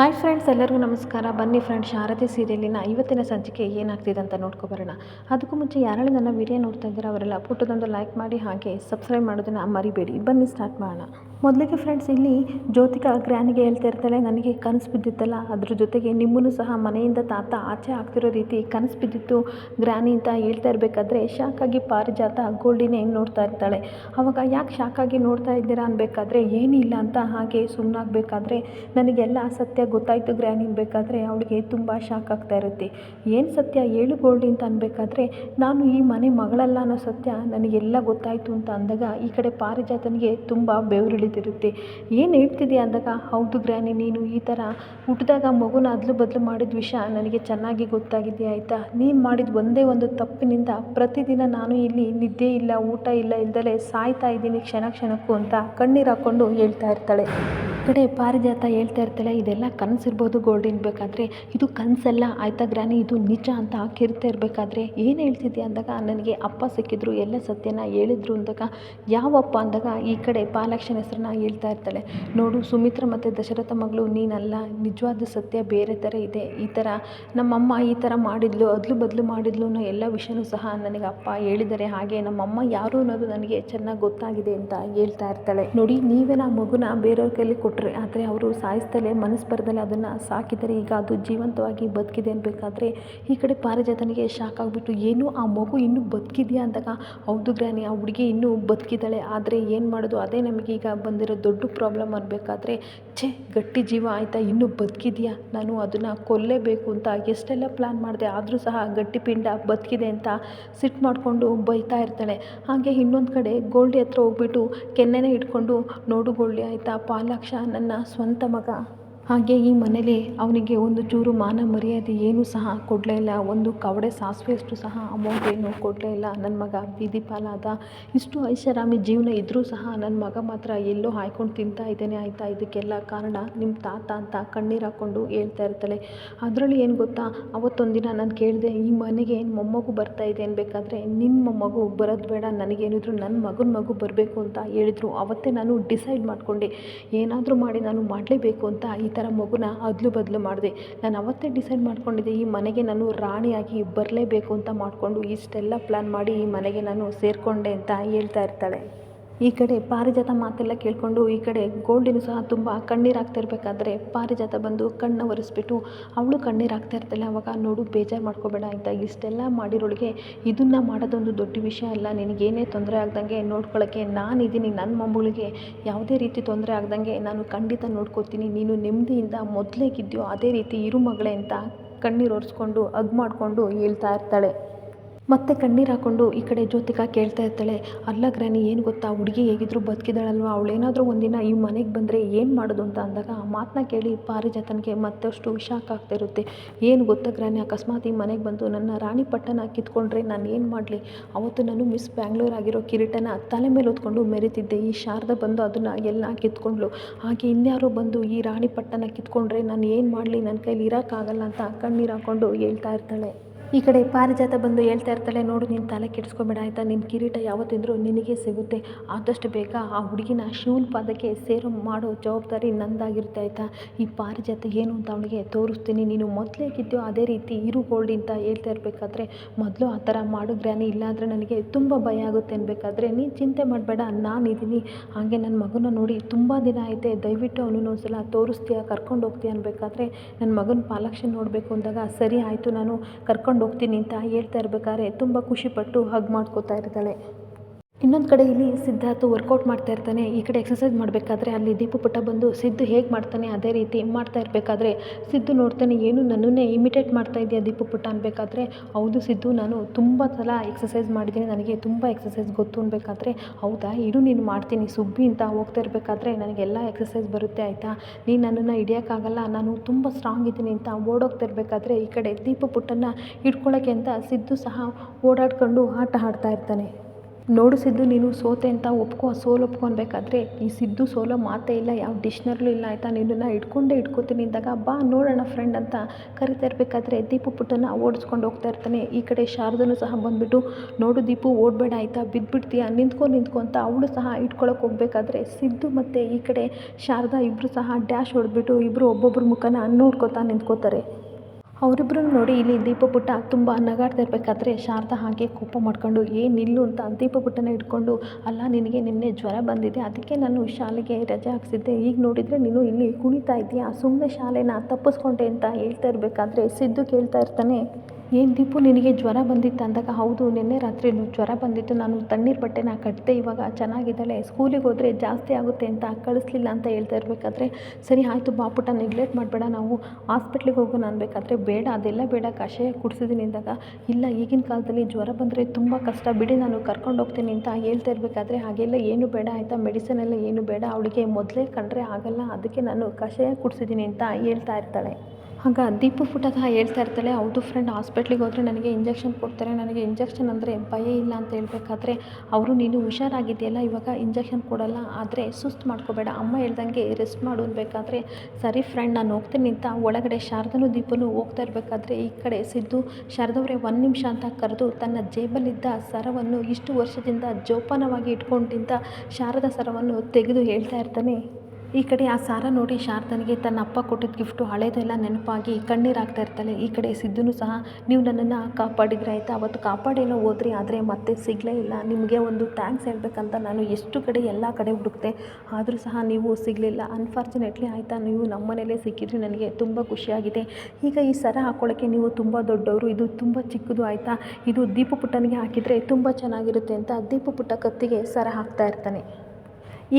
Hi friends ಎಲ್ಲರಿಗೂ ನಮಸ್ಕಾರ. ಬನ್ನಿ ಫ್ರೆಂಡ್ಸ್ ಶಾರದೆ ಸೀರಿಯಲಿನ ಇವತ್ತಿನ ಸಂಚಿಕೆ ಏನಾಗ್ತಿದೆ ಅಂತ ನೋಡ್ಕೊಬರೋಣ ಅದಕ್ಕೂ ಮುಂಚೆ ಯಾರಾಳು ನನ್ನ ವಿಡಿಯೋ ನೋಡ್ತಾ ಇದ್ದಾರೆ, ಅವರೆಲ್ಲ ಪುಟ್ಟದೊಂದು ಲೈಕ್ ಮಾಡಿ, ಹಾಗೆ ಸಬ್ಸ್ಕ್ರೈಬ್ ಮಾಡೋದನ್ನು ಮರಿಬೇಡಿ. ಬನ್ನಿ ಸ್ಟಾರ್ಟ್ ಮಾಡೋಣ. ಮೊದಲಿಗೆ ಫ್ರೆಂಡ್ಸ್ ಇಲ್ಲಿ ಜ್ಯೋತಿಕಾ ಗ್ರ್ಯಾನಿಗೆ ಹೇಳ್ತಾ ಇರ್ತಾಳೆ, ನನಗೆ ಕನಸು ಬಿದ್ದಿತ್ತಲ್ಲ, ಅದ್ರ ಜೊತೆಗೆ ನಿಮ್ಮನ್ನು ಸಹ ಮನೆಯಿಂದ ತಾತ ಆಚೆ ಆಗ್ತಿರೋ ರೀತಿ ಕನಸು ಬಿದ್ದಿತ್ತು. ಗ್ರ್ಯಾನಿ ಅಂತ ಹೇಳ್ತಾ ಇರಬೇಕಾದ್ರೆ ಶಾಕಾಗಿ ಪಾರಿಜಾತ ಗೋಲ್ಡಿನೇ ನೋಡ್ತಾ ಇರ್ತಾಳೆ. ಅವಾಗ ಯಾಕೆ ಶಾಕಾಗಿ ನೋಡ್ತಾ ಇದ್ದೀರಾ ಅನ್ಬೇಕಾದ್ರೆ, ಏನಿಲ್ಲ ಅಂತ ಹಾಗೆ ಸುಮ್ಮನಾಗಬೇಕಾದ್ರೆ ನನಗೆಲ್ಲ ಸತ್ಯ ಗೊತ್ತಾಯಿತು ಗ್ರ್ಯಾನಿ ಬೇಕಾದರೆ ಅವಳಿಗೆ ತುಂಬ ಶಾಕ್ ಆಗ್ತಾ ಇರುತ್ತೆ. ಏನು ಸತ್ಯ? ಏಳು ಗೋಲ್ಡಿ ಅಂತ ಅನ್ಬೇಕಾದ್ರೆ ನಾನು ಈ ಮನೆ ಮಗಳಲ್ಲ ಅನ್ನೋ ಸತ್ಯ ನನಗೆಲ್ಲ ಗೊತ್ತಾಯಿತು ಅಂತ ಅಂದಾಗ ಈ ಕಡೆ ಪಾರಿಜಾತನಿಗೆ ತುಂಬ ಬೆವರಿಳಿದಿರುತ್ತೆ. ಏನು ಹೇಳ್ತಿದ್ಯಾ ಅಂದಾಗ, ಹೌದು ಗ್ರ್ಯಾನಿ ನೀನು ಈ ಥರ ಹುಟ್ಟಿದಾಗ ಮಗುನ ಅದಲು ಬದಲು ಮಾಡಿದ ವಿಷಯ ನನಗೆ ಚೆನ್ನಾಗಿ ಗೊತ್ತಾಗಿದೆ ಆಯಿತಾ? ನೀನು ಮಾಡಿದ ಒಂದೇ ಒಂದು ತಪ್ಪಿನಿಂದ ಪ್ರತಿದಿನ ನಾನು ಇಲ್ಲಿ ನಿದ್ದೆ ಇಲ್ಲ, ಊಟ ಇಲ್ಲ, ಇಲ್ದಲೇ ಸಾಯ್ತಾ ಇದ್ದೀನಿ ಕ್ಷಣ ಕ್ಷಣಕ್ಕೂ ಅಂತ ಕಣ್ಣೀರು ಹಾಕ್ಕೊಂಡು ಹೇಳ್ತಾ ಇರ್ತಾಳೆ. ಕಡೆ ಪಾರಿಜಾತ ಹೇಳ್ತಾ ಇರ್ತಾಳೆ, ಇದೆಲ್ಲ ಕನಸಿರ್ಬೋದು ಗೋಲ್ಡಿನ್ ಬೇಕಾದರೆ, ಇದು ಕನಸಲ್ಲ, ಆಯ್ತಾ ಗ್ರಾನಿ, ಇದು ನಿಜ ಅಂತ ಕಿರ್ತಾ ಇರಬೇಕಾದ್ರೆ, ಏನು ಹೇಳ್ತಿದ್ದೆ ಅಂದಾಗ, ನನಗೆ ಅಪ್ಪ ಸಿಕ್ಕಿದ್ರು, ಎಲ್ಲ ಸತ್ಯನ ಹೇಳಿದ್ರು ಅಂದಾಗ, ಯಾವಪ್ಪ? ಅಂದಾಗ, ಈ ಕಡೆ ಪಾಲಾಕ್ಷನ ಹೆಸರನ್ನ ಹೇಳ್ತಾ ಇರ್ತಾಳೆ. ನೋಡು, ಸುಮಿತ್ರ ಮತ್ತು ದಶರಥ ಮಗಳು ನೀನಲ್ಲ, ನಿಜವಾದ ಸತ್ಯ ಬೇರೆ ಥರ ಇದೆ. ಈ ಥರ ನಮ್ಮಮ್ಮ ಈ ಥರ ಮಾಡಿದ್ಲು, ಅದಲು ಬದಲು ಮಾಡಿದ್ಲು ಅನ್ನೋ ಎಲ್ಲ ವಿಷಯನೂ ಸಹ ನನಗೆ ಅಪ್ಪ ಹೇಳಿದ್ದಾರೆ. ಹಾಗೆ ನಮ್ಮಮ್ಮ ಯಾರು ಅನ್ನೋದು ನನಗೆ ಚೆನ್ನಾಗಿ ಗೊತ್ತಾಗಿದೆ ಅಂತ ಹೇಳ್ತಾ ಇರ್ತಾಳೆ. ನೋಡಿ, ನೀವೇ ಆ ಮಗುನ ಬೇರೆಯವ್ರ ಕೈಲಿ ಕೊಟ್ಟರೆ ಆದರೆ ಅವರು ಸಾಯಿಸ್ತಲೇ ಮನಸ್ಸು ಬರದಲ್ಲೇ ಅದನ್ನು ಸಾಕಿದರೆ ಈಗ ಅದು ಜೀವಂತವಾಗಿ ಬದುಕಿದೆ ಅನ್ಬೇಕಾದ್ರೆ ಈ ಕಡೆ ಪಾರಿಜಾತನಿಗೆ ಶಾಕ್ ಆಗಿಬಿಟ್ಟು, ಏನು ಆ ಮಗು ಇನ್ನೂ ಬದುಕಿದೆಯಾ? ಅಂದಾಗ, ಹೌದು ಗ್ರಾನಿ ಆ ಹುಡುಗಿ ಇನ್ನೂ ಬದುಕಿದ್ದಾಳೆ, ಆದರೆ ಏನು ಮಾಡೋದು? ಅದೇ ನಮಗೆ ಈಗ ಬಂದಿರೋ ದೊಡ್ಡ ಪ್ರಾಬ್ಲಮ್ ಅನ್ಬೇಕಾದ್ರೆ, ಛೇ, ಗಟ್ಟಿ ಜೀವ ಆಯಿತಾ? ಇನ್ನೂ ಬದುಕಿದೆಯಾ? ನಾನು ಅದನ್ನು ಕೊಲ್ಲೇಬೇಕು ಅಂತ ಎಷ್ಟೆಲ್ಲ ಪ್ಲ್ಯಾನ್ ಮಾಡಿದೆ, ಆದರೂ ಸಹ ಗಟ್ಟಿ ಪಿಂಡ ಬದುಕಿದೆ ಅಂತ ಸಿಟ್ಟು ಮಾಡಿಕೊಂಡು ಬೈತಾ ಇರ್ತಾಳೆ. ಹಾಗೆ ಇನ್ನೊಂದು ಕಡೆ ಗೋಲ್ಡಿ ಹತ್ರ ಹೋಗ್ಬಿಟ್ಟು ಕೆನ್ನೆನೇ ಇಟ್ಕೊಂಡು ನೋಡು ಗೋಲ್ಡಿ ಆಯಿತಾ? ಪಾಲಾಕ್ಷ ನನ್ನ ಸ್ವಂತ ಮಗ. ಹಾಗೆ ಈ ಮನೇಲಿ ಅವನಿಗೆ ಒಂದು ಚೂರು ಮಾನ ಮರ್ಯಾದೆ ಏನೂ ಸಹ ಕೊಡಲೇ ಇಲ್ಲ. ಒಂದು ಕವಡೆ ಸಾಸಿವೆಯಷ್ಟು ಸಹ ಅಮೌಂಟ್ ಏನು ಕೊಡಲೇ ಇಲ್ಲ. ನನ್ನ ಮಗ ಬೀದಿ ಪಾಲಾದ ಇಷ್ಟು ಐಷಾರಾಮಿ ಜೀವನ ಇದ್ದರೂ ಸಹ ನನ್ನ ಮಗ ಮಾತ್ರ ಎಲ್ಲೋ ಹಾಯ್ಕೊಂಡು ತಿಂತಾ ಇದ್ದೇನೆ ಆಯಿತಾ? ಇದಕ್ಕೆಲ್ಲ ಕಾರಣ ನಿಮ್ಮ ತಾತ ಅಂತ ಕಣ್ಣೀರು ಹಾಕ್ಕೊಂಡು ಹೇಳ್ತಾ ಇರ್ತಾಳೆ. ಅದರಲ್ಲಿ ಏನು ಗೊತ್ತಾ? ಅವತ್ತೊಂದಿನ ನಾನು ಕೇಳಿದೆ, ಈ ಮನೆಗೆ ಮೊಮ್ಮಗು ಬರ್ತಾ ಇದೆ ಅನ್ಬೇಕಾದ್ರೆ ನಿಮ್ಮ ಮಗು ಬರೋದು ಬೇಡ. ನನಗೇನಿದ್ರು ನನ್ನ ಮಗನ ಮಗು ಬರಬೇಕು ಅಂತ ಹೇಳಿದ್ರು. ಅವತ್ತೇ ನಾನು ಡಿಸೈಡ್ ಮಾಡಿಕೊಂಡೆ. ಏನಾದರೂ ಮಾಡಿ ನಾನು ಮಾಡಲೇಬೇಕು ಅಂತ ಈ ಮಗುನ ಅದಲು ಬದಲು ಮಾಡಿದೆ. ನಾನು ಅವತ್ತೇ ಡಿಸೈಡ್ ಮಾಡ್ಕೊಂಡಿದ್ದೆ, ಈ ಮನೆಗೆ ನಾನು ರಾಣಿಯಾಗಿ ಬರಲೇಬೇಕು ಅಂತ ಮಾಡಿಕೊಂಡು ಇಷ್ಟೆಲ್ಲ ಪ್ಲ್ಯಾನ್ ಮಾಡಿ ಈ ಮನೆಗೆ ನಾನು ಸೇರಿಕೊಂಡೆ ಅಂತ ಹೇಳ್ತಾ ಇರ್ತಾಳೆ. ಈ ಕಡೆ ಪಾರಿಜಾತ ಮಾತೆಲ್ಲ ಕೇಳಿಕೊಂಡು ಈ ಕಡೆ ಗೋಲ್ಡಿನೂ ಸಹ ತುಂಬ ಕಣ್ಣೀರು ಇರಬೇಕಾದ್ರೆ ಪಾರಿಜಾತ ಬಂದು ಕಣ್ಣು ಒರೆಸ್ಬಿಟ್ಟು ಅವಳು ಕಣ್ಣೀರು ಆಗ್ತಾ ಇರ್ತಾಳೆ. ಅವಾಗ ನೋಡು, ಬೇಜಾರು ಮಾಡ್ಕೋಬೇಡ ಆಯಿತಾ ಇಷ್ಟೆಲ್ಲ ಮಾಡಿರೋಳಿಗೆ ಇದನ್ನು ಮಾಡೋದೊಂದು ದೊಡ್ಡ ವಿಷಯ ಅಲ್ಲ. ನಿನಗೇನೇ ತೊಂದರೆ ಆಗ್ದಂಗೆ ನೋಡ್ಕೊಳ್ಳೋಕ್ಕೆ ನಾನಿದ್ದೀನಿ. ನನ್ನ ಮೊಮ್ಮಗಳಿಗೆ ಯಾವುದೇ ರೀತಿ ತೊಂದರೆ ಆಗ್ದಂಗೆ ನಾನು ಖಂಡಿತ ನೋಡ್ಕೋತೀನಿ. ನೀನು ನೆಮ್ಮದಿಯಿಂದ ಮೊದಲೇಗಿದ್ಯೋ ಅದೇ ರೀತಿ ಇರು ಮಗಳೇ ಅಂತ ಕಣ್ಣೀರು ಒರೆಸ್ಕೊಂಡು, ಹಗ್ ಮಾಡಿಕೊಂಡು ಹೇಳ್ತಾ ಇರ್ತಾಳೆ. ಮತ್ತೆ ಕಣ್ಣೀರು ಹಾಕೊಂಡು ಈ ಕಡೆ ಜ್ಯೋತಿಕಾ ಕೇಳ್ತಾ ಇರ್ತಾಳೆ, ಅಲ್ಲ ಗ್ರಾನಿ ಏನು ಗೊತ್ತಾ? ಹುಡುಗಿ ಹೇಗಿದ್ರು ಬದುಕಿದಾಳಲ್ವ? ಅವಳೇನಾದರೂ ಒಂದಿನ ಈ ಮನೆಗೆ ಬಂದರೆ ಏನು ಮಾಡೋದು? ಅಂತ ಅಂದಾಗ ಆ ಮಾತನ್ನ ಕೇಳಿ ಪಾರಿಜಾತನಿಗೆ ಮತ್ತಷ್ಟು ಶಾಕ್ ಆಗ್ತಾ ಇರುತ್ತೆ. ಏನು ಗೊತ್ತಾ ಗ್ರಾನಿ ಅಕಸ್ಮಾತ್ ಈ ಮನೆಗೆ ಬಂದು ನನ್ನ ರಾಣಿ ಪಟ್ಟನ ಕಿತ್ಕೊಂಡ್ರೆ ನಾನು ಏನು ಮಾಡಲಿ? ಅವತ್ತು ನಾನು ಮಿಸ್ ಬ್ಯಾಂಗ್ಳೂರ್ ಆಗಿರೋ ಕಿರೀಟನ ತಲೆ ಮೇಲೆ ಹೊತ್ಕೊಂಡು ಮೆರಿತಿದ್ದೆ. ಈ ಶಾರದ ಬಂದು ಅದನ್ನು ಎಲ್ಲ ಕಿತ್ಕೊಂಡ್ಳು. ಹಾಗೆ ಇನ್ಯಾರೋ ಬಂದು ಈ ರಾಣಿ ಪಟ್ಟನ ಕಿತ್ಕೊಂಡ್ರೆ ನಾನು ಏನು ಮಾಡಲಿ? ನನ್ನ ಕೈಲಿ ಇರೋಕ್ಕಾಗಲ್ಲ ಅಂತ ಕಣ್ಣೀರು ಹಾಕ್ಕೊಂಡು ಹೇಳ್ತಾ ಇರ್ತಾಳೆ. ಈ ಕಡೆ ಪಾರಿಜಾತ ಬಂದು ಹೇಳ್ತಾ ಇರ್ತಾಳೆ, ನೋಡು, ನೀನು ತಲೆ ಕೆಡಿಸ್ಕೊಬೇಡ, ಆಯಿತಾ? ನಿನ್ನ ಕಿರೀಟ ಯಾವತ್ತಿದ್ರೂ ನಿನಗೆ ಸಿಗುತ್ತೆ. ಆದಷ್ಟು ಬೇಗ ಆ ಹುಡುಗಿನ ಶಿವನ ಪಾದಕ್ಕೆ ಸೇರು ಮಾಡೋ ಜವಾಬ್ದಾರಿ ನಂದಾಗಿರುತ್ತೆ, ಆಯಿತಾ? ಈ ಪಾರಿಜಾತ ಏನು ಅಂತ ಅವಳಿಗೆ ತೋರಿಸ್ತೀನಿ. ನೀನು ಮೊದಲೇಗಿದ್ಯೋ ಅದೇ ರೀತಿ ಇರು ಗೋಲ್ಡ್ ಅಂತ ಹೇಳ್ತಾ ಇರಬೇಕಾದ್ರೆ, ಮೊದಲು ಆ ಥರ ಮಾಡು ಗ್ರಾನಿ ಇಲ್ಲಾಂದರೆ ನನಗೆ ತುಂಬ ಭಯ ಆಗುತ್ತೆ ಅನ್ಬೇಕಾದ್ರೆ ನೀನು ಚಿಂತೆ ಮಾಡಬೇಡ ನಾನಿದ್ದೀನಿ ಹಾಗೆ ನನ್ನ ಮಗನ ನೋಡಿ ತುಂಬ ದಿನ ಐತೆ ದಯವಿಟ್ಟು ಅವನನ್ನು ಒಂದ್ಸಲ ತೋರಿಸ್ತೀಯ, ಕರ್ಕೊಂಡು ಹೋಗ್ತೀಯ ಅನ್ಬೇಕಾದ್ರೆ ನನ್ನ ಮಗನ ಪಾಲಕ್ಷನ್ ನೋಡಬೇಕು ಅಂದಾಗ, ಸರಿ, ಆಯಿತು, ನಾನು ಕರ್ಕೊಂಡು ಹೋಗ್ತೀನಿ ಅಂತ ಹೇಳ್ತಾ ಇರ್ಬೇಕಾದ್ರೆ ತುಂಬ ಖುಷಿಪಟ್ಟು ಹಗ್ ಮಾಡ್ಕೋತಾ ಇರ್ತಾಳೆ. ಇನ್ನೊಂದು ಕಡೆ ಇಲ್ಲಿ ಸಿದ್ಧಾರ್ಥ ವರ್ಕೌಟ್ ಮಾಡ್ತಾ ಇರ್ತಾನೆ. ಈ ಕಡೆ ಎಕ್ಸಸೈಸ್ ಮಾಡಬೇಕಾದ್ರೆ ಅಲ್ಲಿ ದೀಪು ಪುಟ್ಟ ಬಂದು ಸಿದ್ದು ಹೇಗೆ ಮಾಡ್ತಾನೆ ಅದೇ ರೀತಿ ಮಾಡ್ತಾ ಇರಬೇಕಾದ್ರೆ ಸಿದ್ದು ನೋಡ್ತಾನೆ, ಏನು ನನ್ನನ್ನೇ ಇಮಿಟೇಟ್ ಮಾಡ್ತಾ ಇದೆಯಾ ದೀಪು ಪುಟ್ಟ? ಅನ್ಬೇಕಾದ್ರೆ, ಹೌದು ಸಿದ್ದು, ನಾನು ತುಂಬ ಸಲ ಎಕ್ಸಸೈಸ್ ಮಾಡಿದ್ದೀನಿ. ನನಗೆ ತುಂಬ ಎಕ್ಸಸೈಸ್ ಗೊತ್ತು ಅನ್ಬೇಕಾದ್ರೆ, ಹೌದಾ? ಇರು ನೀನು ಮಾಡ್ತೀನಿ. ಸುಬ್ಬಿ ಅಂತ ಹೋಗ್ತಾ ಇರಬೇಕಾದ್ರೆ ನನಗೆಲ್ಲ ಎಕ್ಸಸೈಸ್ ಬರುತ್ತೆ, ಆಯಿತಾ? ನೀನು ನನ್ನನ್ನು ಹಿಡಿಯೋಕ್ಕಾಗಲ್ಲ. ನಾನು ತುಂಬ ಸ್ಟ್ರಾಂಗ್ ಇದ್ದೀನಿ ಅಂತ ಓಡೋಗ್ತಾ ಇರಬೇಕಾದ್ರೆ ಈ ಕಡೆ ದೀಪು ಪುಟ್ಟನ್ನು ಹಿಡ್ಕೊಳ್ಳೋಕ್ಕೆ ಅಂತ ಸಿದ್ದು ಸಹ ಓಡಾಡ್ಕೊಂಡು ಆಟ ಆಡ್ತಾ ಇರ್ತಾನೆ. ನೋಡು ಸಿದ್ದು ನೀನು ಸೋತೆ ಅಂತ ಒಪ್ಕೋ, ಸೋಲು ಒಪ್ಕೊಬೇಕಾದ್ರೆ ಈ ಸಿದ್ದು ಸೋಲೋ ಮಾತೇ ಇಲ್ಲ, ಯಾವ ಡಿಕ್ಷನರಿಲೂ ಇಲ್ಲ ಆಯಿತಾ? ನಿನ್ನನ್ನು ಇಟ್ಕೊಂಡೇ ಇಟ್ಕೋತೀನಿ ಇದ್ದಾಗ ಬಾ ನೋಡೋಣ ಫ್ರೆಂಡ್ ಅಂತ ಕರಿತಾ ಇರಬೇಕಾದ್ರೆ ದೀಪು ಪುಟ್ಟನ ಓಡಿಸ್ಕೊಂಡು ಹೋಗ್ತಾ ಇರ್ತಾನೆ. ಈ ಕಡೆ ಶಾರದನು ಸಹ ಬಂದುಬಿಟ್ಟು, ನೋಡು ದೀಪು, ಓಡಬೇಡ ಆಯಿತಾ? ಬಿದ್ದುಬಿಡ್ತೀಯ ನಿಂತ್ಕೊ ನಿಂತ್ಕೊ ಅಂತ ಅವಳು ಸಹ ಇಟ್ಕೊಳಕ್ಕೆ ಹೋಗ್ಬೇಕಾದ್ರೆ ಸಿದ್ದು ಮತ್ತು ಈ ಕಡೆ ಶಾರದಾ ಇಬ್ಬರು ಸಹ ಡ್ಯಾಶ್ ಹೊಡೆದ್ಬಿಟ್ಟು ಇಬ್ಬರು ಒಬ್ಬೊಬ್ಬರ ಮುಖನ ನೋಡ್ಕೊತಾ ನಿಂತ್ಕೋತಾರೆ. ಅವರಿಬ್ಬರು ನೋಡಿ ಇಲ್ಲಿ ದೀಪ ಪುಟ್ಟ ತುಂಬ ನಗಾಡ್ತಾ ಇರಬೇಕಾದ್ರೆ ಶಾರದ ಹಾಗೆ ಕೋಪ ಮಾಡ್ಕೊಂಡು, ಏ ನಿಲ್ಲು ಅಂತ ದೀಪ ಪುಟ್ಟನ ಇಟ್ಕೊಂಡು ಅಲ್ಲ, ನಿನಗೆ ನಿನ್ನೆ ಜ್ವರ ಬಂದಿದೆ, ಅದಕ್ಕೆ ನಾನು ಶಾಲೆಗೆ ರಜೆ ಹಾಕ್ಸಿದ್ದೆ. ಈಗ ನೋಡಿದರೆ ನೀನು ಇಲ್ಲಿ ಕುಣಿತಾ ಇದೆಯಾ? ಸುಮ್ಮನೆ ಶಾಲೆನ ತಪ್ಪಿಸ್ಕೊಂಡೆ ಅಂತ ಹೇಳ್ತಾ ಇರಬೇಕಾದ್ರೆ ಸಿದ್ದು ಕೇಳ್ತಾ ಇರ್ತಾನೆ. ಏನು ದೀಪು, ನಿನಗೆ ಜ್ವರ ಬಂದಿತ್ತು ಅಂದಾಗ? ಹೌದು, ನಿನ್ನೆ ರಾತ್ರಿ ಜ್ವರ ಬಂದಿತ್ತು. ನಾನು ತಣ್ಣೀರು ಬಟ್ಟೆನ ಕಟ್ಟಿದೆ ಇವಾಗ ಚೆನ್ನಾಗಿದ್ದಾಳೆ. ಸ್ಕೂಲಿಗೆ ಹೋದರೆ ಜಾಸ್ತಿ ಆಗುತ್ತೆ ಅಂತ ಕಳಿಸ್ಲಿಲ್ಲ ಅಂತ ಹೇಳ್ತಾ ಇರಬೇಕಾದ್ರೆ, ಸರಿ ಆಯಿತು ಬಾಪುಟ ನೆಗ್ಲೆಕ್ಟ್ ಮಾಡಬೇಡ. ನಾವು ಹಾಸ್ಪಿಟ್ಲಿಗೆ ಹೋಗೋಣ ಅನ್ಬೇಕಾದ್ರೆ ಬೇಡ, ಅದೆಲ್ಲ ಬೇಡ, ಕಷಾಯ ಕುಡಿಸಿದ್ದೀನಿ ಅಂದಾಗ. ಇಲ್ಲ, ಈಗಿನ ಕಾಲದಲ್ಲಿ ಜ್ವರ ಬಂದರೆ ತುಂಬ ಕಷ್ಟ. ಬಿಡಿ, ನಾನು ಕರ್ಕೊಂಡು ಹೋಗ್ತೀನಿ ಅಂತ ಹೇಳ್ತಾ ಇರಬೇಕಾದ್ರೆ, ಹಾಗೆಲ್ಲ ಏನು ಬೇಡ ಆಯಿತಾ? ಮೆಡಿಸನ್ ಎಲ್ಲ ಏನು ಬೇಡ? ಅವಳಿಗೆ ಮೊದಲೇ ಕಂಡ್ರೆ ಆಗಲ್ಲ, ಅದಕ್ಕೆ ನಾನು ಕಷಾಯ ಕುಡಿಸಿದ್ದೀನಿ ಅಂತ ಹೇಳ್ತಾ ಇರ್ತಾಳೆ. ಆಗ ದೀಪು ಪುಟದ ಹೇಳ್ತಾ ಇರ್ತಾಳೆ ಹೌದು ಫ್ರೆಂಡ್ ಹಾಸ್ಪಿಟ್ಲಿಗೆ ಹೋದರೆ ನನಗೆ ಇಂಜೆಕ್ಷನ್ ಕೊಡ್ತಾರೆ, ನನಗೆ ಇಂಜೆಕ್ಷನ್ ಅಂದರೆ ಭಯ ಇಲ್ಲ ಅಂತ ಹೇಳ್ಬೇಕಾದ್ರೆ, ಅವರು ನೀನು ಹುಷಾರಾಗಿದೆಯಲ್ಲ ಇವಾಗ ಇಂಜೆಕ್ಷನ್ ಕೊಡಲ್ಲ, ಆದರೆ ಸುಸ್ತು ಮಾಡ್ಕೋಬೇಡ, ಅಮ್ಮ ಹೇಳ್ದಂಗೆ ರೆಸ್ಟ್ ಮಾಡು ಅನ್ಬೇಕಾದ್ರೆ, ಸರಿ ಫ್ರೆಂಡ್ ನಾನು ಹೋಗ್ತೀನಿ ಅಂತ ಒಳಗಡೆ ಶಾರದನು ದೀಪನು ಹೋಗ್ತಾ ಇರಬೇಕಾದ್ರೆ, ಈ ಕಡೆ ಸಿದ್ದು ಶಾರದವರೇ ಒಂದು ನಿಮಿಷ ಅಂತ ಕರೆದು ತನ್ನ ಜೇಬಲ್ಲಿದ್ದ ಸರವನ್ನು ಇಷ್ಟು ವರ್ಷದಿಂದ ಜೋಪಾನವಾಗಿ ಇಟ್ಕೊಂಡಿದ್ದ ಶಾರದ ಸರವನ್ನು ತೆಗೆದು ಹೇಳ್ತಾ ಇರ್ತಾನೆ. ಈ ಕಡೆ ಆ ಸಾರ ನೋಡಿ ಶಾರದನಿಗೆ ತನ್ನ ಅಪ್ಪ ಕೊಟ್ಟಿದ್ದ ಗಿಫ್ಟು ಹಳೇದೆಲ್ಲ ನೆನಪಾಗಿ ಕಣ್ಣೀರಾಗ್ತಾ ಇರ್ತಾಳೆ. ಈ ಕಡೆ ಸಿದ್ದುನು ಸಹ ನೀವು ನನ್ನನ್ನು ಕಾಪಾಡಿದ್ರೆ ಆಯಿತಾ? ಅವತ್ತು ಕಾಪಾಡೇನೋ ಹೋದ್ರಿ, ಆದರೆ ಮತ್ತೆ ಸಿಗಲೇ ಇಲ್ಲ. ನಿಮಗೆ ಒಂದು ಥ್ಯಾಂಕ್ಸ್ ಹೇಳಬೇಕಂತ ನಾನು ಎಷ್ಟು ಕಡೆ ಎಲ್ಲ ಕಡೆ ಹುಡುಕ್ತೆ ಆದರೂ ಸಹ ನೀವು ಸಿಗಲಿಲ್ಲ. ಅನ್ಫಾರ್ಚುನೇಟ್ಲಿ ಆಯಿತಾ, ನೀವು ನಮ್ಮ ಮನೇಲೇ ಸಿಕ್ಕಿದ್ರಿ, ನನಗೆ ತುಂಬ ಖುಷಿಯಾಗಿದೆ. ಈಗ ಈ ಸರ ಹಾಕ್ಕೊಳ್ಳೋಕ್ಕೆ ನೀವು ತುಂಬ ದೊಡ್ಡವರು, ಇದು ತುಂಬ ಚಿಕ್ಕದು ಆಯಿತಾ? ಇದು ದೀಪು ಪುಟ್ಟನಿಗೆ ಹಾಕಿದರೆ ತುಂಬ ಚೆನ್ನಾಗಿರುತ್ತೆ ಅಂತ ದೀಪು ಪುಟ್ಟ ಕತ್ತಿಗೆ ಸರ ಹಾಕ್ತಾ ಇರ್ತಾನೆ.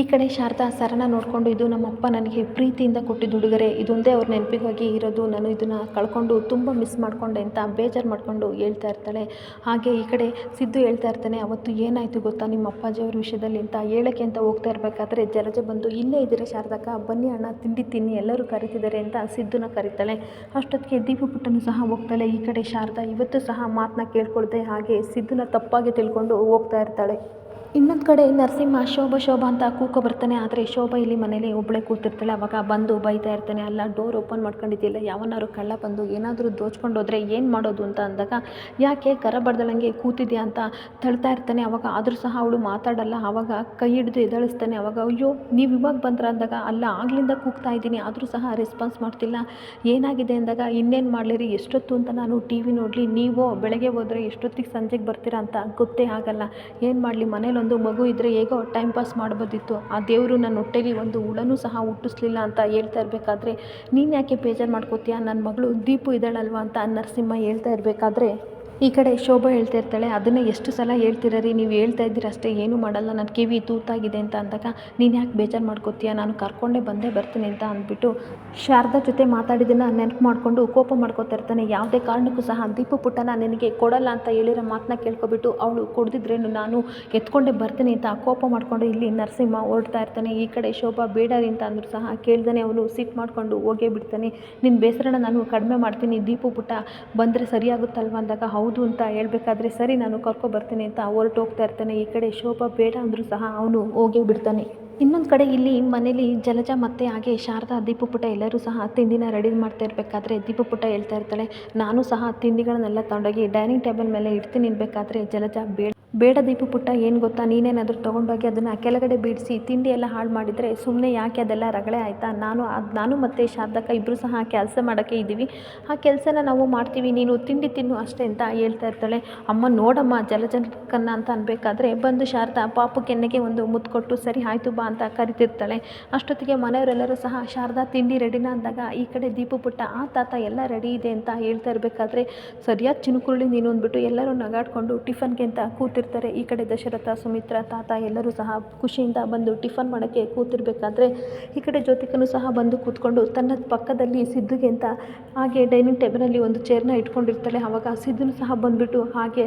ಈ ಕಡೆ ಶಾರದಾ ಸರನ ನೋಡಿಕೊಂಡು ಇದು ನಮ್ಮಪ್ಪ ನನಗೆ ಪ್ರೀತಿಯಿಂದ ಕೊಟ್ಟಿದ್ದ ಉಡುಗೊರೆ. ಇದೊಂದೇ ಅವ್ರ ನೆನಪಿಗಾಗಿ ಇರೋದು. ನಾನು ಇದನ್ನು ಕಳ್ಕೊಂಡು ತುಂಬ ಮಿಸ್ ಮಾಡಿಕೊಂಡೆ ಅಂತ ಬೇಜಾರು ಮಾಡಿಕೊಂಡು ಹೇಳ್ತಾ ಇರ್ತಾಳೆ. ಹಾಗೆ ಈ ಕಡೆ ಸಿದ್ದು ಹೇಳ್ತಾ ಇರ್ತಾನೆ, ಅವತ್ತು ಏನಾಯಿತು ಗೊತ್ತಾ ನಿಮ್ಮ ಅಪ್ಪಾಜಿಯವ್ರ ವಿಷಯದಲ್ಲಿ? ಅಂತ ಹೇಳೋಕ್ಕೆ ಅಂತ ಹೋಗ್ತಾ ಇರಬೇಕಾದ್ರೆ ಜಲಜ ಬಂದು, ಇಲ್ಲೇ ಇದ್ದೀರಾ ಶಾರದಕ್ಕ? ಬನ್ನಿ ಅಣ್ಣ, ತಿಂಡಿ ತಿನ್ನಿ, ಎಲ್ಲರೂ ಕರಿತಿದ್ದಾರೆ ಅಂತ ಸಿದ್ದುನ ಕರೀತಾಳೆ. ಅಷ್ಟೊತ್ತಿಗೆ ದೀಪು ಪುಟ್ಟನು ಸಹ ಹೋಗ್ತಾಳೆ. ಈ ಕಡೆ ಶಾರದಾ ಇವತ್ತು ಸಹ ಮಾತನ್ನ ಕೇಳ್ಕೊಳ್ದೆ ಹಾಗೆ ಸಿದ್ದುನ ತಪ್ಪಾಗಿ ತಿಳ್ಕೊಂಡು ಹೋಗ್ತಾ ಇರ್ತಾಳೆ. ಇನ್ನೊಂದು ಕಡೆ ನರಸಿಂಹ, ಶೋಭ ಶೋಭ ಅಂತ ಕೂಕ ಬರ್ತಾನೆ, ಆದರೆ ಶೋಭ ಇಲ್ಲಿ ಮನೇಲಿ ಒಬ್ಬಳೆ ಕೂತಿರ್ತಾಳೆ. ಅವಾಗ ಬಂದು ಬೈತಾ ಇರ್ತಾನೆ, ಅಲ್ಲ ಡೋರ್ ಓಪನ್ ಮಾಡ್ಕೊಂಡಿದ್ದಿಲ್ಲ ಯಾವನಾದ್ರು ಕಳ್ಳ ಬಂದು ಏನಾದರೂ ದೋಚ್ಕೊಂಡು ಹೋದರೆ ಏನು ಮಾಡೋದು ಅಂತ ಅಂದಾಗ, ಯಾಕೆ ಕರ ಬಡ್ದಳಂಗೆ ಕೂತಿದ್ಯಾ? ಅಂತ ತಳ್ತಾ ಇರ್ತಾನೆ. ಅವಾಗ ಆದರೂ ಸಹ ಅವಳು ಮಾತಾಡಲ್ಲ ಆವಾಗ ಕೈ ಹಿಡಿದು ಎದಳಿಸ್ತಾನೆ ಅವಾಗ, ಅಯ್ಯೋ, ನೀವು ಇವಾಗ ಬಂದ್ರ? ಅಂದಾಗ, ಅಲ್ಲ, ಆಗ್ಲಿಂದ ಕೂಗ್ತಾ ಇದ್ದೀನಿ, ಆದರೂ ಸಹ ರೆಸ್ಪಾನ್ಸ್ ಮಾಡ್ತಿಲ್ಲ. ಏನಾಗಿದೆ ಅಂದಾಗ, ಇನ್ನೇನು ಮಾಡಲಿರಿ? ಎಷ್ಟೊತ್ತು ಅಂತ ನಾನು ಟಿ ವಿ ನೋಡಲಿ, ನೀವು ಬೆಳಗ್ಗೆ ಹೋದರೆ ಎಷ್ಟೊತ್ತಿಗೆ ಸಂಜೆಗೆ ಬರ್ತೀರಾ ಅಂತ ಗೊತ್ತೇ ಆಗಲ್ಲ. ಏನು ಮಾಡಲಿ? ಮನೇಲಿ ಒಂದು ಮಗು ಇದ್ದರೆ ಹೇಗೋ ಟೈಮ್ ಪಾಸ್ ಮಾಡ್ಬೋದಿತ್ತು. ಆ ದೇವರು ನನ್ನ ಹೊಟ್ಟೆಲಿ ಒಂದು ಹುಳನೂ ಸಹ ಹುಟ್ಟಿಸ್ಲಿಲ್ಲ ಅಂತ ಹೇಳ್ತಾ ಇರಬೇಕಾದ್ರೆ, ನೀನು ಯಾಕೆ ಬೇಜಾರು ಮಾಡ್ಕೋತೀಯ? ನನ್ನ ಮಗಳು ದೀಪು ಇದ್ದಾಳಲ್ವ ಅಂತ ನರಸಿಂಹ ಹೇಳ್ತಾ ಇರಬೇಕಾದ್ರೆ ಈ ಕಡೆ ಶೋಭಾ ಹೇಳ್ತಾ ಇರ್ತಾಳೆ, ಅದನ್ನೇ ಎಷ್ಟು ಸಲ ಹೇಳ್ತೀರ ರೀ? ನೀವು ಹೇಳ್ತಾ ಇದ್ದೀರ ಅಷ್ಟೇ, ಏನೂ ಮಾಡಲ್ಲ ನನ್ನ ಕಿವಿ ತೂತಾಗಿದೆ ಅಂತ ಅಂದಾಗ, ನೀನು ಯಾಕೆ ಬೇಜಾರು ಮಾಡ್ಕೋತೀಯ? ನಾನು ಕರ್ಕೊಂಡೇ ಬಂದೇ ಬರ್ತೀನಿ ಅಂತ ಅಂದ್ಬಿಟ್ಟು ಶಾರದಾ ಜೊತೆ ಮಾತಾಡಿದ್ದನ್ನು ನೆನಪು ಮಾಡಿಕೊಂಡು ಕೋಪ ಮಾಡ್ಕೋತಾ ಇರ್ತಾನೆ. ಯಾವುದೇ ಕಾರಣಕ್ಕೂ ಸಹ ದೀಪು ಪುಟ್ಟನ ನಿನಗೆ ಕೊಡಲ್ಲ ಅಂತ ಹೇಳಿರೋ ಮಾತನ್ನ ಕೇಳ್ಕೊಬಿಟ್ಟು ಅವಳು ಕೊಡ್ದಿದ್ರೇನು ನಾನು ಎತ್ಕೊಂಡೇ ಬರ್ತೀನಿ ಅಂತ ಕೋಪ ಮಾಡಿಕೊಂಡು ಇಲ್ಲಿ ನರಸಿಂಹ ಹೊರಡ್ತಾ ಇರ್ತಾನೆ. ಈ ಕಡೆ ಶೋಭಾ ಬೇಡ ಅಂತ ಅಂದರೂ ಸಹ ಕೇಳ್ದಾನೆ ಅವನು ಸಿಟ್ಟು ಮಾಡಿಕೊಂಡು ಹೋಗೇ ಬಿಡ್ತಾನೆ. ನಿನ್ನ ಬೇಸರನ ನಾನು ಕಡಿಮೆ ಮಾಡ್ತೀನಿ. ದೀಪು ಪುಟ್ಟ ಬಂದರೆ ಸರಿಯಾಗುತ್ತಲ್ವ? ಅಂದಾಗ, ಹೌದು ಅಂತ ಹೇಳಬೇಕಾದ್ರೆ ಸರಿ, ನಾನು ಕರ್ಕೊ ಬರ್ತೀನಿ ಅಂತ ಹೊರಟು ಹೋಗ್ತಾ ಇರ್ತಾನೆ. ಈ ಕಡೆ ಶೋಭಾ ಬೇಡ ಅಂದರೂ ಸಹ ಅವನು ಹೋಗೇ ಬಿಡ್ತಾನೆ. ಇನ್ನೊಂದು ಕಡೆ ಇಲ್ಲಿ ಮನೇಲಿ ಜಲಜ ಮತ್ತು ಹಾಗೆ ಶಾರದಾ, ದೀಪು ಪುಟ ಎಲ್ಲರೂ ಸಹ ತಿಂಡಿನ ರೆಡಿ ಮಾಡ್ತಾ ಇರಬೇಕಾದ್ರೆ ದೀಪು ಪುಟ ಹೇಳ್ತಾ ಇರ್ತಾಳೆ. ನಾನು ಸಹ ತಿಂಡಿಗಳನ್ನೆಲ್ಲ ತೊಗೊಂಡೋಗಿ ಡೈನಿಂಗ್ ಟೇಬಲ್ ಮೇಲೆ ಇಡ್ತೀನಿ ಇರಬೇಕಾದ್ರೆ ಜಲಜ ಬೇಡ ಬೇಡ ದೀಪು ಪುಟ್ಟ, ಏನು ಗೊತ್ತಾ? ನೀನೇನಾದರೂ ತೊಗೊಂಡೋಗಿ ಅದನ್ನು ಕೆಳಗಡೆ ಬಿಡಿಸಿ, ತಿಂಡಿ ಎಲ್ಲ ಹಾಳು ಮಾಡಿದರೆ ಸುಮ್ಮನೆ ಯಾಕೆ ಅದೆಲ್ಲ ರಗಳೆ ಆಯಿತಾ? ನಾನು ಅದು, ನಾನು ಮತ್ತು ಶಾರದಕ್ಕ ಇಬ್ಬರು ಸಹ ಕೆಲಸ ಮಾಡೋಕ್ಕೆ ಇದ್ದೀವಿ. ಆ ಕೆಲಸನ ನಾವು ಮಾಡ್ತೀವಿ, ನೀನು ತಿಂಡಿ ತಿನ್ನು ಅಷ್ಟೇ ಅಂತ ಹೇಳ್ತಾ ಇರ್ತಾಳೆ. ಅಮ್ಮ, ನೋಡಮ್ಮ, ಜಲಜನಕನ್ನ ಅಂತ ಅನ್ಬೇಕಾದ್ರೆ ಬಂದು ಶಾರದಾ ಪಾಪು ಕೆನ್ನೆಗೆ ಒಂದು ಮುತ್ತು ಕೊಟ್ಟು, ಸರಿ, ಆಯಿತು, ಬಾ ಅಂತ ಕರಿತಿರ್ತಾಳೆ. ಅಷ್ಟೊತ್ತಿಗೆ ಮನೆಯವರೆಲ್ಲರೂ ಸಹ ಶಾರದಾ ತಿಂಡಿ ರೆಡಿನ ಅಂದಾಗ ಈ ಕಡೆ ದೀಪು ಪುಟ್ಟ, ಆ ತಾತ ಎಲ್ಲ ರೆಡಿ ಇದೆ ಅಂತ ಹೇಳ್ತಾ ಇರಬೇಕಾದ್ರೆ, ಸರಿಯಾದ ಚಿನುಕುರುಳಿ ನೀನು ಅಂದ್ಬಿಟ್ಟು ಎಲ್ಲರೂ ನಗಾಡ್ಕೊಂಡು ಟಿಫನ್ಗೆ ಅಂತ ಕೂತಿರ್ತಾರೆ. ಈ ಕಡೆ ದಶರಥ, ಸುಮಿತ್ರ, ತಾತ ಎಲ್ಲರೂ ಸಹ ಖುಷಿಯಿಂದ ಬಂದು ಟಿಫನ್ ಮಾಡೋಕ್ಕೆ ಕೂತಿರ್ಬೇಕಾದ್ರೆ ಈ ಕಡೆ ಜ್ಯೋತಿಕನು ಸಹ ಬಂದು ಕೂತ್ಕೊಂಡು ತನ್ನ ಪಕ್ಕದಲ್ಲಿ ಸಿದ್ದುಗೆ ಅಂತ ಹಾಗೆ ಡೈನಿಂಗ್ ಟೇಬಲಲ್ಲಿ ಒಂದು ಚೇರ್ನ ಇಟ್ಕೊಂಡಿರ್ತಾಳೆ. ಆವಾಗ ಸಿದ್ಧನು ಸಹ ಬಂದುಬಿಟ್ಟು ಹಾಗೆ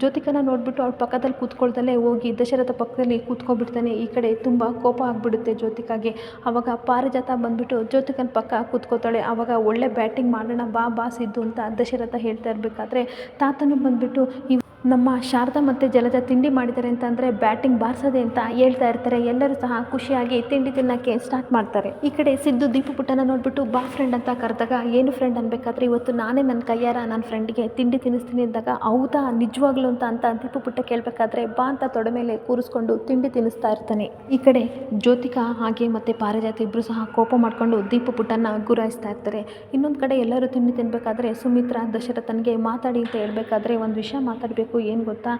ಜ್ಯೋತಿಕನ ನೋಡಿಬಿಟ್ಟು ಅವ್ರ ಪಕ್ಕದಲ್ಲಿ ಕೂತ್ಕೊಳ್ದಲ್ಲೇ ಹೋಗಿ ದಶರಥ ಪಕ್ಕದಲ್ಲಿ ಕೂತ್ಕೊಂಡ್ಬಿಡ್ತಾನೆ ಈ ಕಡೆ ತುಂಬ ಕೋಪ ಆಗಿಬಿಡುತ್ತೆ ಜ್ಯೋತಿಕಾಗೆ. ಆವಾಗ ಪಾರಿಜಾತ ಬಂದುಬಿಟ್ಟು ಜ್ಯೋತಿಕನ ಪಕ್ಕ ಕೂತ್ಕೋತಾಳೆ ಆವಾಗ ಒಳ್ಳೆ ಬ್ಯಾಟಿಂಗ್ ಮಾಡೋಣ ಬಾ ಬಾ ಸಿದ್ದು ಅಂತ ದಶರಥ ಹೇಳ್ತಾ ಇರಬೇಕಾದ್ರೆ ತಾತನು ಬಂದುಬಿಟ್ಟು ಇವ್ ನಮ್ಮ ಶಾರದಾ ಮತ್ತು ಜಲಜ ತಿಂಡಿ ಮಾಡಿದ್ದಾರೆ ಅಂತಂದರೆ ಬ್ಯಾಟಿಂಗ್ ಬಾರಿಸೋದೆ ಅಂತ ಹೇಳ್ತಾ ಇರ್ತಾರೆ. ಎಲ್ಲರೂ ಸಹ ಖುಷಿಯಾಗಿ ತಿಂಡಿ ತಿನ್ನೋಕ್ಕೆ ಸ್ಟಾರ್ಟ್ ಮಾಡ್ತಾರೆ. ಈ ಕಡೆ ಸಿದ್ದು ದೀಪ ಪುಟ್ಟನ ನೋಡಿಬಿಟ್ಟು, ಬಾ ಫ್ರೆಂಡ್ ಅಂತ ಕರೆದಾಗ, ಏನು ಫ್ರೆಂಡ್ ಅನ್ಬೇಕಾದ್ರೆ ಇವತ್ತು ನಾನೇ ನನ್ನ ಕೈಯಾರ ನನ್ನ ಫ್ರೆಂಡ್ಗೆ ತಿಂಡಿ ತಿನ್ನಿಸ್ತೀನಿ ಅಂದಾಗ, ಹೌದಾ, ನಿಜವಾಗ್ಲೂ ಅಂತ ಅಂತ ದೀಪು ಪುಟ್ಟ ಕೇಳಬೇಕಾದ್ರೆ ಬಾ ಅಂತ ತೊಡೆ ಮೇಲೆ ಕೂರಿಸ್ಕೊಂಡು ತಿಂಡಿ ತಿನ್ನಿಸ್ತಾ ಇರ್ತಾನೆ. ಈ ಕಡೆ ಜ್ಯೋತಿಕಾ ಹಾಗೆ ಮತ್ತು ಪಾರಿಜಾತ ಇಬ್ಬರು ಸಹ ಕೋಪ ಮಾಡಿಕೊಂಡು ದೀಪ ಪುಟ್ಟನ ಗುರಾಯಿಸ್ತಾ ಇರ್ತಾರೆ. ಇನ್ನೊಂದು ಕಡೆ ಎಲ್ಲರೂ ತಿಂಡಿ ತಿನ್ನಬೇಕಾದ್ರೆ ಸುಮಿತ್ರಾ, ದಶರಥನ್ಗೆ ಮಾತಾಡಿ ಅಂತ ಹೇಳಬೇಕಾದ್ರೆ ಒಂದು ವಿಷಯ ಮಾತಾಡಬೇಕು. ಏನು ಗೊತ್ತಾ?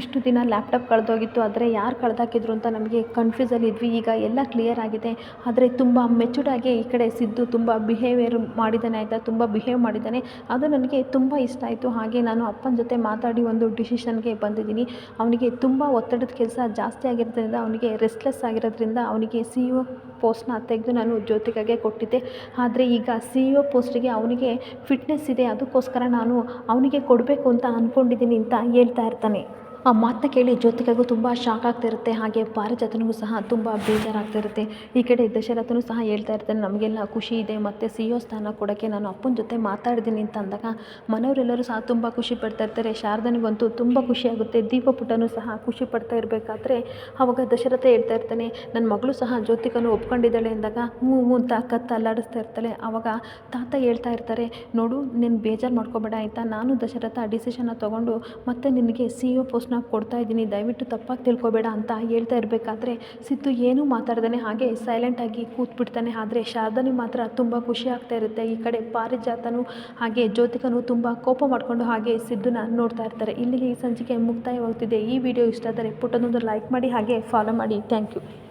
ಇಷ್ಟು ದಿನ ಲ್ಯಾಪ್ಟಾಪ್ ಕಳೆದೋಗಿತ್ತು, ಆದರೆ ಯಾರು ಕಳೆದಾಕಿದ್ರು ಅಂತ ನಮಗೆ ಕನ್ಫ್ಯೂಸಲ್ಲಿ ಇದ್ವಿ. ಈಗ ಎಲ್ಲ ಕ್ಲಿಯರ್ ಆಗಿದೆ. ಆದರೆ ತುಂಬ ಮೆಚೂರ್ಡಾಗಿ ಈ ಕಡೆ ಸಿದ್ದು ತುಂಬ ಬಿಹೇವಿಯರ್ ಮಾಡಿದ್ದಾನೆ ಆಯಿತಾ? ತುಂಬ ಬಿಹೇವ್ ಮಾಡಿದ್ದಾನೆ. ಅದು ನನಗೆ ತುಂಬ ಇಷ್ಟ ಆಯಿತು. ಹಾಗೆ ನಾನು ಅಪ್ಪನ ಜೊತೆ ಮಾತಾಡಿ ಒಂದು ಡಿಸಿಷನ್ಗೆ ಬಂದಿದ್ದೀನಿ. ಅವನಿಗೆ ತುಂಬ ಒತ್ತಡದ ಕೆಲಸ ಜಾಸ್ತಿ ಆಗಿರೋದ್ರಿಂದ, ಅವನಿಗೆ ರೆಸ್ಟ್ಲೆಸ್ ಆಗಿರೋದ್ರಿಂದ ಅವನಿಗೆ ಸಿ ಇ ಒ ಪೋಸ್ಟ್ನ ತೆಗೆದು ನಾನು ಜ್ಯೋತಿಗಾಗೆ ಕೊಟ್ಟಿದ್ದೆ. ಆದರೆ ಈಗ ಸಿ ಇ ಒ ಪೋಸ್ಟಿಗೆ ಅವನಿಗೆ ಫಿಟ್ನೆಸ್ ಇದೆ. ಅದಕ್ಕೋಸ್ಕರ ನಾನು ಅವನಿಗೆ ಕೊಡಬೇಕು ಅಂತ ಅಂದ್ಕೊಂಡಿದ್ದೀನಿ ಅಂತ ಹೇಳ್ತಾ ಇರ್ತಾನೆ. ಆ ಮಾತನ್ನ ಕೇಳಿ ಜ್ಯೋತಿಕಾಗೂ ತುಂಬ ಶಾಕ್ ಆಗ್ತಿರುತ್ತೆ ಹಾಗೆ ಪಾರಿಜಾತನಿಗೂ ಸಹ ತುಂಬ ಬೇಜಾರಾಗ್ತಿರುತ್ತೆ ಈ ಕಡೆ ದಶರಥನೂ ಸಹ ಹೇಳ್ತಾ ಇರ್ತಾನೆ, ನಮಗೆಲ್ಲ ಖುಷಿ ಇದೆ ಮತ್ತು ಸಿ ಇ ಒ ಸ್ಥಾನ ಕೊಡೋಕ್ಕೆ ನಾನು ಅಪ್ಪನ ಜೊತೆ ಮಾತಾಡಿದ್ದೀನಿ ಅಂತ ಅಂದಾಗ ಮನೆಯವರೆಲ್ಲರೂ ಸಹ ತುಂಬ ಖುಷಿ ಪಡ್ತಾ ಇರ್ತಾರೆ. ಶಾರದನಿಗಂತೂ ತುಂಬ ಖುಷಿಯಾಗುತ್ತೆ ದೀಪ ಪುಟ್ಟನೂ ಸಹ ಖುಷಿ ಪಡ್ತಾ ಇರಬೇಕಾದ್ರೆ ಆವಾಗ ದಶರಥ ಹೇಳ್ತಾ ಇರ್ತಾನೆ ನನ್ನ ಮಗಳು ಸಹ ಜ್ಯೋತಿಕನು ಒಪ್ಕೊಂಡಿದ್ದಾಳೆ ಅಂದಾಗ, ಹ್ಞೂ ಹ್ಞೂ ಅಂತ ಕತ್ತು ಅಲ್ಲಾಡಿಸ್ತಾ ಇರ್ತಾಳೆ. ಆವಾಗ ತಾತ ಹೇಳ್ತಾ ಇರ್ತಾರೆ, ನೋಡು, ನೀನು ಬೇಜಾರು ಮಾಡ್ಕೋಬೇಡ ಆಯಿತಾ? ನಾನು ದಶರಥ ಡಿಸಿಷನ್ನ ತೊಗೊಂಡು ಮತ್ತೆ ನಿನಗೆ ಸಿ ಇ ಒ ಪೋಸ್ಟ್ನ ಕೊಡ್ತಾ ಇದ್ದೀನಿ. ದಯವಿಟ್ಟು ತಪ್ಪಾಗಿ ತಿಳ್ಕೊಬೇಡ ಅಂತ ಹೇಳ್ತಾ ಇರಬೇಕಾದ್ರೆ ಸಿದ್ದು ಏನೂ ಮಾತಾಡ್ದೇ ಹಾಗೆ ಸೈಲೆಂಟಾಗಿ ಕೂತ್ಬಿಡ್ತಾನೆ. ಆದರೆ ಶಾರದನಿಗೆ ಮಾತ್ರ ತುಂಬ ಖುಷಿ ಆಗ್ತಾ ಇರುತ್ತೆ. ಈ ಕಡೆ ಪಾರಿಜಾತನು ಹಾಗೆ ಜ್ಯೋತಿಕನು ತುಂಬ ಕೋಪ ಮಾಡಿಕೊಂಡು ಹಾಗೆ ಸಿದ್ದನ್ನ ನೋಡ್ತಾ ಇರ್ತಾರೆ. ಇಲ್ಲಿಗೆ ಈ ಸಂಚಿಕೆ ಮುಕ್ತಾಯವಾಗ್ತಿದೆ. ಈ ವಿಡಿಯೋ ಇಷ್ಟ ಆದರೆ ಪುಟ್ಟದೊಂದು ಲೈಕ್ ಮಾಡಿ ಹಾಗೆ ಫಾಲೋ ಮಾಡಿ. Thank you